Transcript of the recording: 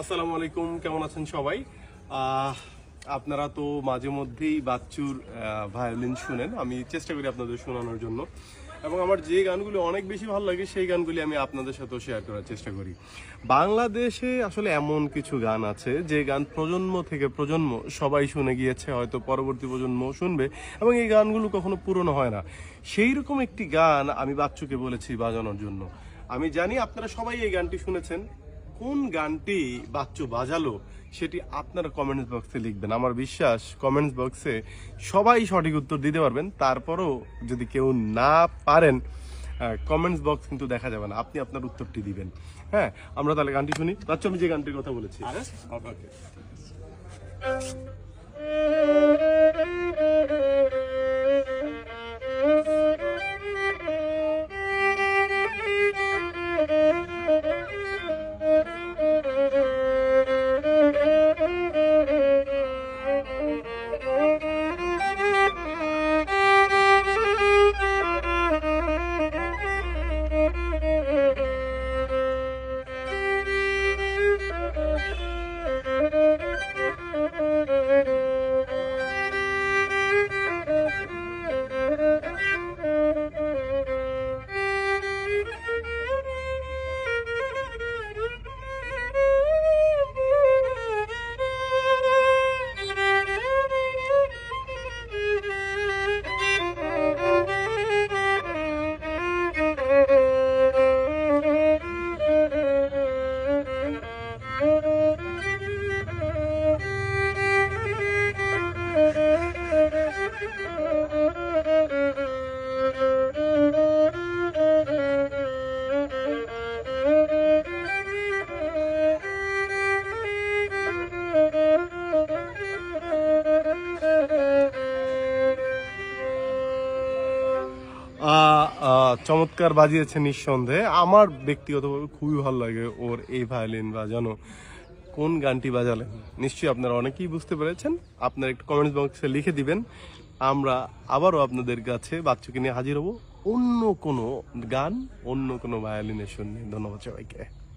আসসালামু আলাইকুম, কেমন আছেন সবাই? আপনারা তো মাঝে মধ্যেই বাচ্চুর ভায়োলিন শুনেন, আমি চেষ্টা করি আপনাদের শোনানোর জন্য। এবং আমার যে গানগুলো অনেক বেশি ভালো লাগে, সেই গানগুলি আমি আপনাদের সাথেও শেয়ার করার চেষ্টা করি। বাংলাদেশে আসলে এমন কিছু গান আছে, যে গান প্রজন্ম থেকে প্রজন্ম সবাই শুনে গিয়েছে, হয়তো পরবর্তী প্রজন্ম শুনবে, এবং এই গানগুলো কখনো পুরনো হয় না। সেই রকম একটি গান আমি বাচ্চুকে বলেছি বাজানোর জন্য। আমি জানি আপনারা সবাই এই গানটি শুনেছেন কোন গানটি বাচ্চু বাজালো সেটি আপনারা কমেন্টস বক্সে লিখবেন। আমার বিশ্বাস কমেন্টস বক্সে সবাই সঠিক উত্তর দিতে পারবেন। তারপরও যদি কেউ না পারেন কমেন্টস বক্স কিন্তু দেখা যাবে না। আপনি আপনার উত্তরটি দিবেন। হ্যাঁ আমরা তাহলে গানটি শুনি। বাচ্চু আমি যে গানটির কথা বলেছি। Okay. চমৎকার বাজিয়েছে নিঃসন্দেহে। আমার ব্যক্তিগতভাবে খুবই ভালো লাগে ওর এই ভায়োলিন বাজানো। কোন গানটি বাজালেন? নিশ্চয়ই আপনারা অনেকেই বুঝতে পেরেছেন। আপনারা একটু কমেন্টস বক্সে লিখে দিবেন। আমরা আবারও আপনাদের কাছে বাচ্চাকে নিয়ে হাজির হব অন্য কোনো গান, অন্য কোনো ভায়োলিনের শুনে ধন্যবাদ সবাইকে।